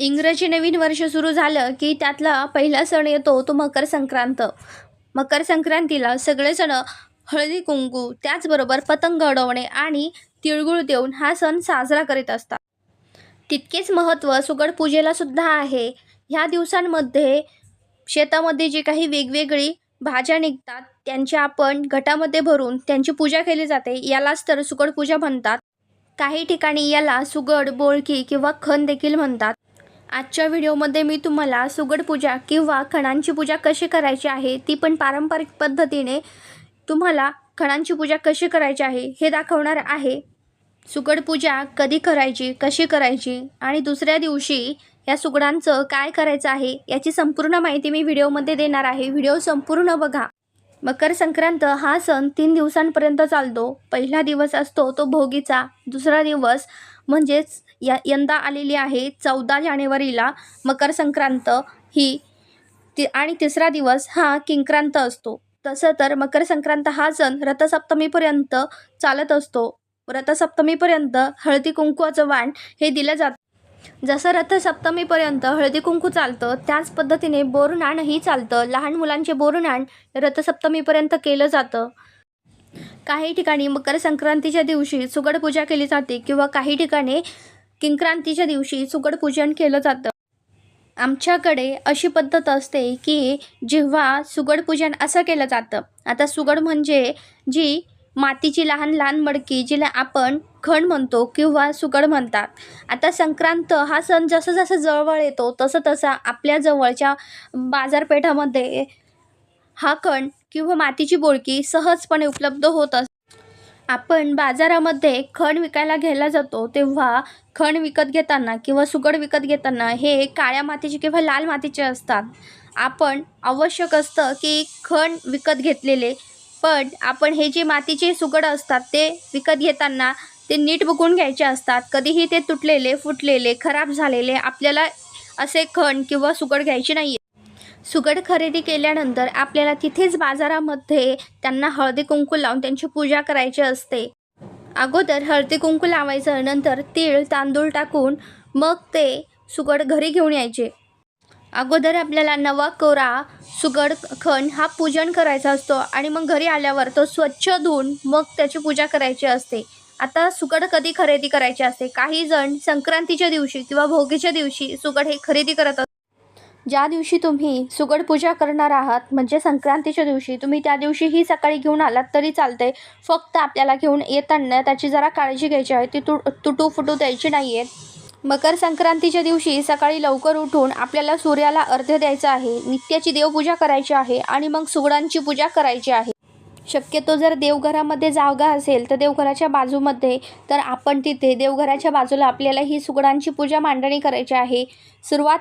इंग्रजी नवीन वर्ष सुरू झालं की त्यातला पहिला सण येतो तो मकर संक्रांत. मकर संक्रांतीला सगळेजण हळदी कुंकू त्याचबरोबर पतंग अडवणे आणि तिळगुळ देऊन हा सण साजरा करीत असतात. तितकेच महत्त्व सुगड पूजेला सुद्धा आहे. ह्या दिवसांमध्ये शेतामध्ये जी काही वेगवेगळी भाज्या निघतात त्यांच्या आपण घटामध्ये भरून त्यांची पूजा केली जाते यालाच तर सुगड पूजा म्हणतात. काही ठिकाणी याला सुगड बोळकी किंवा खण देखील म्हणतात. आजच्या व्हिडिओमध्ये मी तुम्हाला सुगड पूजा किंवा खणांची पूजा कशी करायची आहे ती पण पारंपरिक पद्धतीने तुम्हाला खणांची पूजा कशी करायची आहे हे दाखवणार आहे. सुगड पूजा कधी करायची कशी करायची आणि दुसऱ्या दिवशी या सुगडांचं काय करायचं आहे याची संपूर्ण माहिती मी व्हिडिओमध्ये देणार आहे. व्हिडिओ संपूर्ण बघा. मकर संक्रांत हा सण तीन दिवसांपर्यंत चालतो. पहिला दिवस असतो तो भोगीचा. दुसरा दिवस म्हणजेच या यंदा आलेली आहे चौदा जानेवारीला मकर संक्रांत ही. ती आणि तिसरा दिवस हा किंक्रांत असतो. तसं तर मकर संक्रांत हा सण रथसप्तमीपर्यंत चालत असतो. रथसप्तमीपर्यंत हळदी कुंकूचं वाण हे दिलं जातं. जसं रथसप्तमीपर्यंत हळदी कुंकू चालतं त्याच पद्धतीने बोरनाणही चालतं. लहान मुलांचे बोरनाण रथसप्तमीपर्यंत केलं जातं. काही ठिकाणी मकर संक्रांतीच्या दिवशी सुगड पूजा केली जाते किंवा काही ठिकाणी किंक्रांतीच्या दिवशी सुगड पूजन केलं जातं. आमच्याकडे अशी पद्धत असते की जेव्हा सुगड पूजन असं केलं जातं. आता सुगड म्हणजे जी मातीची लहान लहान मडकी जिला आपण खण म्हणतो किंवा सुगड म्हणतात. आता संक्रांत हा सण जसं जसं जवळ येतो तसं तसा आपल्या जवळच्या बाजारपेठामध्ये हा खण किंवा मातीची बोळकी सहजपणे उपलब्ध होत असते. आपण बाजारामध्ये खण विकायला घ्यायला जातो तेव्हा खण विकत घेताना किंवा सुगड विकत घेताना हे काळ्या मातीचे किंवा लाल मातीचे असतात. आपण आवश्यक असतं की खण विकत घेतलेले पण आपण हे जे मातीचे सुगड असतात ते विकत घेताना ते नीट बघून घ्यायचे असतात. कधीही ते तुटलेले फुटलेले खराब झालेले आपल्याला असे खण किंवा सुगड घ्यायचे नाही सुगड खरेदी केल्यानंतर आपल्याला तिथेच बाजारामध्ये त्यांना हळदी कुंकू लावून त्यांची पूजा करायची असते. अगोदर हळदी कुंकू लावायचं नंतर तीळ तांदूळ टाकून मग ते सुगड घरी घेऊन यायचे. अगोदर आपल्याला नवा कोरा सुगड खण हा पूजन करायचा असतो आणि मग घरी आल्यावर तो स्वच्छ धुवून मग त्याची पूजा करायची असते. आता सुगड कधी खरेदी करायची असते? काही जण संक्रांतीच्या दिवशी किंवा भोगीच्या दिवशी सुगड हे खरेदी करत असतात ज्या दिवशी तुम्ही सुगड पूजा करणार आहात म्हणजे संक्रांतीच्या दिवशी तुम्ही त्या दिवशीही सकाळी घेऊन आलात तरी चालते फक्त आपल्याला घेऊन येताना त्याची जरा काळजी घ्यायची आहे. ती तु तुटू फुटू द्यायची नाही आहे मकर संक्रांतीच्या दिवशी सकाळी लवकर उठून आपल्याला सूर्याला अर्ध्य द्यायचं आहे. नित्याची देवपूजा करायची आहे आणि मग सुगडांची पूजा करायची आहे. शक्यतो जर देवघरामध्ये जागा असेल तर देवघराच्या बाजूमध्ये तर आपण तिथे देवघराच्या बाजूला आपल्याला ही सुगडांची पूजा मांडणी करायची आहे. सुरुवात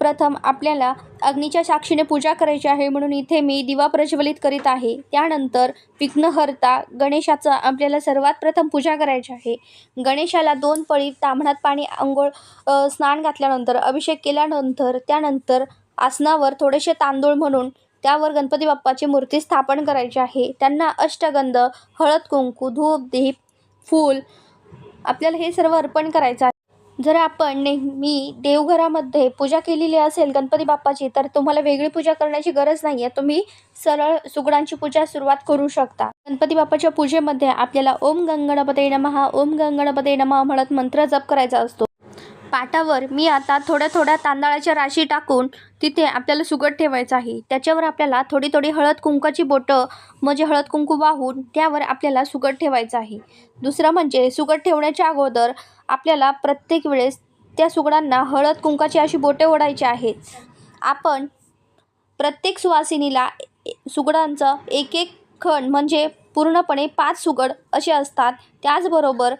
प्रथम आपल्याला अग्नीच्या साक्षीने पूजा करायची आहे म्हणून इथे मी दिवा प्रज्वलित करीत आहे. त्यानंतर विघ्नहर्ता गणेशाचं आपल्याला सर्वात प्रथम पूजा करायची आहे. गणेशाला दोन पळी तांबणात पाणी आंघोळ स्नान घातल्यानंतर अभिषेक केल्यानंतर त्यानंतर आसनावर थोडेसे तांदूळ म्हणून त्यावर गणपती बाप्पाची मूर्ती स्थापन करायची आहे. त्यांना अष्टगंध हळद कुंकू धूप दीप फूल आपल्याला हे सर्व अर्पण करायचं आहे. जर आपण नेहमी देवघरामध्ये पूजा केलेली असेल गणपती बाप्पाची तर तुम्हाला वेगळी पूजा करण्याची गरज नाही आहे तुम्ही सरळ सुगडांची पूजा सुरुवात करू शकता. गणपती बाप्पाच्या पूजेमध्ये आपल्याला ओम गंगणपते नमः ओम गंगणपते नमः म्हणत मंत्र जप करायचा असतो. पाटावर मी आता थोड्या थोड्या तांदळाच्या राशी टाकून तिथे आपल्याला सुगट ठेवायचं आहे. त्याच्यावर आपल्याला थोडी थोडी हळद कुंकाची बोटं म्हणजे हळद कुंकू वाहून त्यावर आपल्याला सुगट ठेवायचं आहे. दुसरं म्हणजे सुगट ठेवण्याच्या अगोदर आपल्याला प्रत्येक वेळेस त्या सुगडांना हळद कुंकाची अशी बोटे ओढायची आहेत. आपण प्रत्येक सुवासिनीला सुगडांचं एक एक खण म्हणजे पूर्णपणे पाच सुगड असे असतात. त्याचबरोबर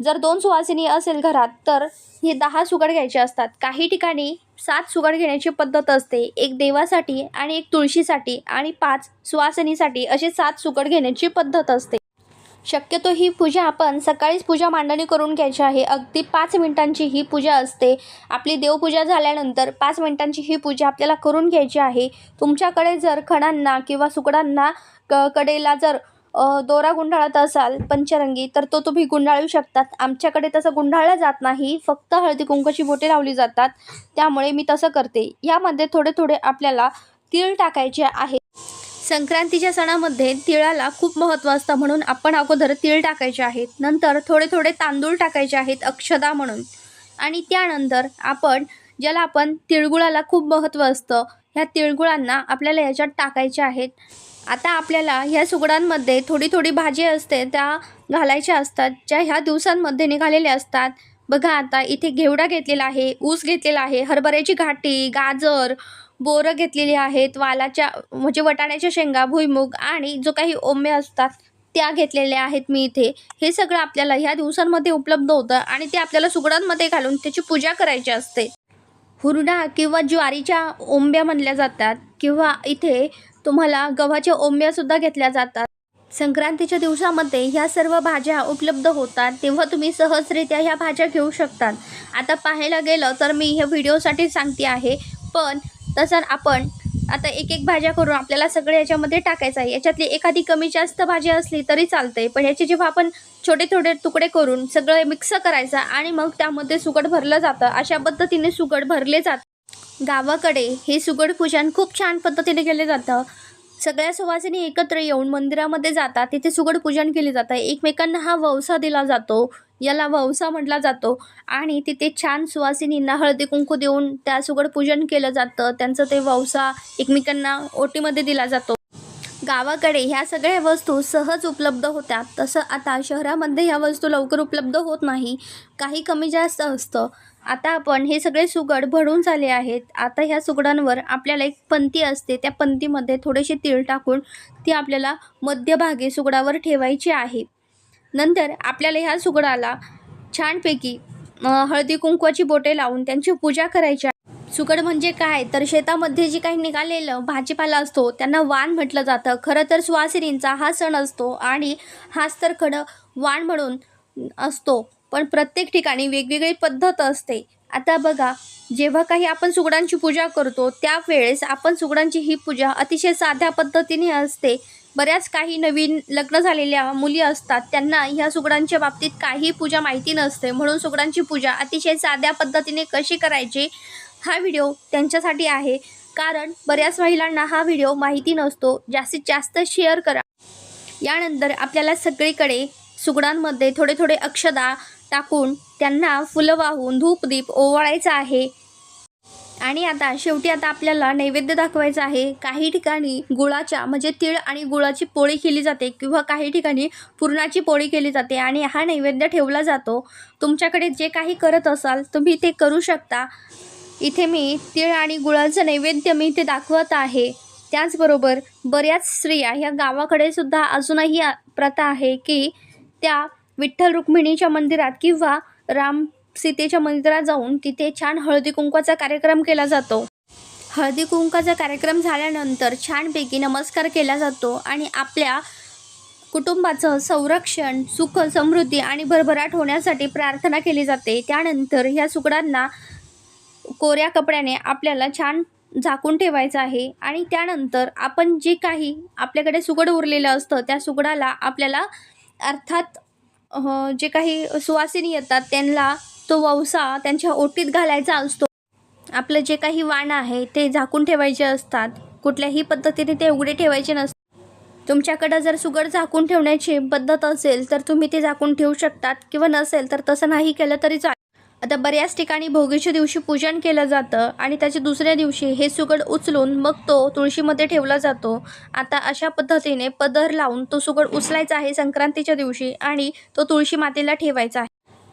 जर दोन सुवासिनी असेल घरात तर हे दहा सुगड घ्यायचे असतात. काही ठिकाणी सात सुगड घेण्याची पद्धत असते. एक देवासाठी आणि एक तुळशीसाठी आणि पाच सुवासिनीसाठी असे सात सुगड घेण्याची पद्धत असते. शक्यतो ही पूजा आपण सकाळीच पूजा मांडणी करून घ्यायची आहे. अगदी पाच मिनिटांची ही पूजा असते. आपली देवपूजा झाल्यानंतर पाच मिनिटांची ही पूजा आपल्याला करून घ्यायची आहे. तुमच्याकडे जर खणांना किंवा सुकडांना क कडेला जर दोरा गुंडाळत असाल पंचरंगी तर तो तुम्ही गुंडाळू शकतात. आमच्याकडे तसं गुंडाळलं जात नाही. फक्त हळदी कुंकूची बोटे लावली जातात. त्यामुळे मी तसं करते. यामध्ये थोडे थोडे आपल्याला तीळ टाकायचे आहे. संक्रांतीच्या सणामध्ये तिळाला खूप महत्त्व असतं म्हणून आपण अगोदर तीळ टाकायचे आहेत. नंतर थोडे थोडे तांदूळ टाकायचे आहेत अक्षदा म्हणून. आणि त्यानंतर आपण ज्याला आपण तिळगुळाला खूप महत्त्व असतं ह्या तिळगुळांना आपल्याला याच्यात टाकायच्या आहेत. आता आपल्याला ह्या सुगडांमध्ये थोडी थोडी भाजी असते त्या घालायच्या असतात ज्या ह्या दिवसांमध्ये निघालेल्या असतात. बघा आता इथे घेवडा घेतलेला आहे ऊस घेतलेला आहे हरभऱ्याची घाटी गाजर बोरं घेतलेली आहेत वालाच्या म्हणजे वटाण्याच्या शेंगा भुईमुग आणि जो काही ओंबे असतात त्या घेतलेल्या आहेत मी इथे. हे सगळं आपल्याला ह्या दिवसांमध्ये उपलब्ध होतं आणि ते आपल्याला सुगडांमध्ये घालून त्याची पूजा करायची असते. हुरडा किंवा ज्वारीच्या ओंब्या म्हणल्या जातात किंवा इथे तुम्हाला गव्हाच्या ओंब्यासुद्धा घेतल्या जातात. संक्रांतीच्या दिवसामध्ये ह्या सर्व भाज्या उपलब्ध होतात तेव्हा तुम्ही सहजरित्या ह्या भाज्या घेऊ शकतात. आता पाहायला गेलं तर मी ह्या व्हिडिओसाठी सांगते आहे पण तसं आपण आता एक एक भाज्या करून आपल्याला सगळे याच्यामध्ये टाकायचं आहे. याच्यातली एखादी कमी जास्त भाजी असली तरी चालते पण याचे जेव्हा आपण छोटे छोटे तुकडे करून सगळं मिक्स करायचं आणि मग त्यामध्ये सुगड भरलं जातं अशा पद्धतीने सुगड भरले जात. गावाकडे हे सुगड पूजन खूप छान पद्धतीने केले जातं. सगळ्या सुवासिनी एकत्र येऊन मंदिरामध्ये जातात. तिथे सुगड पूजन केले जातं. एकमेकांना हा ववसा दिला जातो. याला ववसा म्हटला जातो. आणि तिथे छान सुवासिनींना हळदी कुंकू देऊन त्या सुगड पूजन केलं जातं. त्यांचं ते ववसा एकमेकांना ओटीमध्ये दिला जातो. गावाकडे ह्या सगळ्या वस्तू सहज उपलब्ध होत्या. तसं आता शहरामध्ये ह्या वस्तू लवकर उपलब्ध होत नाही. काही कमी जास्त असतं. आता आपण हे सगळे सुगड भरून झाले आहेत. आता ह्या सुगडांवर आपल्याला एक पंती असते. त्या पंतीमध्ये थोडेसे तीळ टाकून ती आपल्याला मध्यभागी सुगडावर ठेवायची आहे. नंतर आपल्याला ह्या सुगडाला छानपैकी हळदी कुंकवाची बोटे लावून त्यांची पूजा करायची सुकड सुगड म्हणजे काय? तर शेतामध्ये जे काही निघालेलं भाजीपाला असतो त्यांना वाण म्हटलं जातं. खरं तर सुवासिनींचा हा सण असतो आणि हाच तर खडं वाण म्हणून असतो. पण प्रत्येक ठिकाणी वेगवेगळी पद्धत असते. आता बघा जेव्हा काही आपण सुगडांची पूजा करतो त्यावेळेस आपण सुगडांची ही पूजा अतिशय साध्या पद्धतीने असते. बऱ्याच काही नवीन लग्न झालेल्या मुली असतात त्यांना ह्या सुगडांच्या बाबतीत काही पूजा माहिती नसते. म्हणून सुगडांची पूजा अतिशय साध्या पद्धतीने कशी करायची हा व्हिडिओ त्यांच्यासाठी आहे. कारण बऱ्याच महिलांना हा व्हिडिओ माहिती नसतो. जास्तीत जास्त शेअर करा. यानंतर आपल्याला सगळीकडे सुगडांमध्ये थोडे थोडे अक्षदा टाकून त्यांना फुलं वाहून धूपदीप ओवाळायचं आहे. आणि आता शेवटी आता आपल्याला नैवेद्य दाखवायचं आहे. काही ठिकाणी गुळाच्या म्हणजे तीळ आणि गुळाची पोळी केली जाते किंवा काही ठिकाणी पुरणाची पोळी केली जाते आणि हा नैवेद्य ठेवला जातो. तुमच्याकडे जे काही करत असाल तुम्ही ते करू शकता. इथे मी तीळ आणि गुळाचं नैवेद्य मी ते दाखवत आहे. त्याचबरोबर बऱ्याच स्त्रिया ह्या गावाकडे सुद्धा अजूनही प्रथा आहे की त्या विठ्ठल रुक्मिणीच्या मंदिरात किंवा राम सीतेच्या मंदिरात जाऊन तिथे छान हळदी कुंकवाचा कार्यक्रम केला जातो. हळदी कुंकाचा कार्यक्रम झाल्यानंतर छानपैकी नमस्कार केला जातो आणि आपल्या कुटुंबाचं संरक्षण सुख समृद्धी आणि भरभराट होण्यासाठी प्रार्थना केली जाते. त्यानंतर ह्या सुगडांना कोऱ्या कपड्याने आपल्याला छान झाकून ठेवायचं आहे आणि त्यानंतर आपण जे काही आपल्याकडे सुगड उरलेलं असतं त्या सुगडाला आपल्याला अर्थात जे काही सुवासिनी येतात त्यांना तो ववसा त्यांच्या ओटीत घालायचा असतो. आपलं जे काही वाण आहे ते झाकून ठेवायचे असतात. कुठल्याही पद्धतीने ते उघडे ठेवायचे नसतात. तुमच्याकडं जर सुगड झाकून ठेवण्याची पद्धत असेल तर तुम्ही ते झाकून ठेवू शकतात. किंवा नसेल तर तसं नाही केलं तरी चालेल. आता बऱ्याच ठिकाणी भोगीच्या दिवशी पूजन केलं जातं आणि त्याच्या दुसऱ्या दिवशी हे सुगड उचलून मग तो तुळशीमध्ये ठेवला जातो. आता अशा पद्धतीने पदर लावून तो सुगड उचलायचा आहे संक्रांतीच्या दिवशी आणि तो तुळशी मातेला ठेवायचा आहे.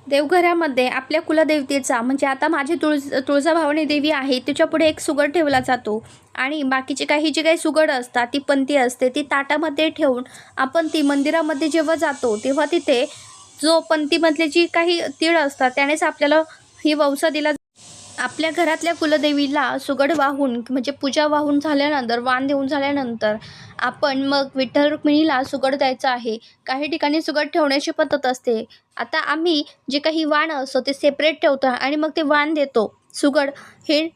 देवघरामध्ये आपल्या कुलदेवतेचा म्हणजे आता माझी तुळज तुळजाभवानी देवी आहे तिच्यापुढे एक सुगड ठेवला जातो. आणि बाकीचे काही जे काही सुगड असतात ती पंती असते ती ताटामध्ये ठेवून आपण ती मंदिरामध्ये जेव्हा जातो तेव्हा तिथे जो पंथीमधले जी काही तीळ असतात त्यानेच आपल्याला ही वंसा दिला आपल्या घरातल्या कुलदेवीला सुगड वाहून म्हणजे पूजा वाहून झाल्यानंतर वाण देऊन झाल्यानंतर आपण मग विठ्ठल रुक्मिणीला सुगड द्यायचं आहे. काही ठिकाणी सुगड ठेवण्याची पद्धत असते. आता आम्ही जे काही वाण असतो ते सेपरेट ठेवतो आणि मग ते वाण देतो. सुगड हे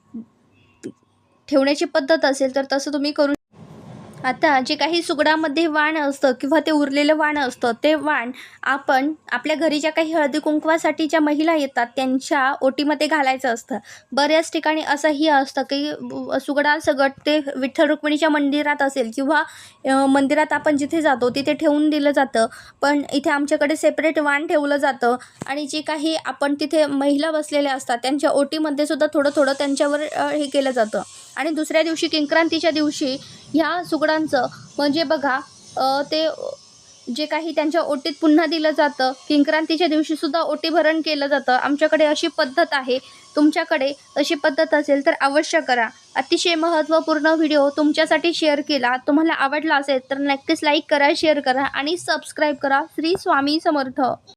ठेवण्याची पद्धत असेल तर तसं तुम्ही करू आता जे काही सुगडामध्ये वाण असतं किंवा ते उरलेलं वाण असतं ते वाण आपण आपल्या घरी ज्या काही हळदी कुंकवासाठी ज्या महिला येतात त्यांच्या ओटीमध्ये घालायचं असतं. बऱ्याच ठिकाणी असंही असतं की सुगडासगट सुगडा सगट ते विठ्ठल रुक्मिणीच्या मंदिरात असेल किंवा मंदिरात आपण जिथे जातो तिथे ठेवून दिलं जातं. पण इथे आमच्याकडे सेपरेट वाण ठेवलं जातं आणि जे काही आपण तिथे महिला बसलेल्या असतात त्यांच्या ओटीमध्ये सुद्धा थोडं थोडं त्यांच्यावर हे केलं जातं. आणि दुसऱ्या दिवशी किंक्रांतीच्या दिवशी ह्या सुगड सुगडांचं म्हणजे बघा ते जे काही त्यांच्या ओटीत पुन्हा दिलं जातं किंक्रांतीच्या दिवशीसुद्धा ओटीभरण ओटी भरण केलं जातं. आमच्याकडे अशी पद्धत आहे. तुमच्याकडे अशी पद्धत असेल तर अवश्य करा. अतिशय महत्त्वपूर्ण व्हिडिओ तुमच्यासाठी शेअर केला. तुम्हाला आवडला असेल तर नक्कीच लाईक करा शेअर करा आणि सबस्क्राईब करा श्री स्वामी समर्थ.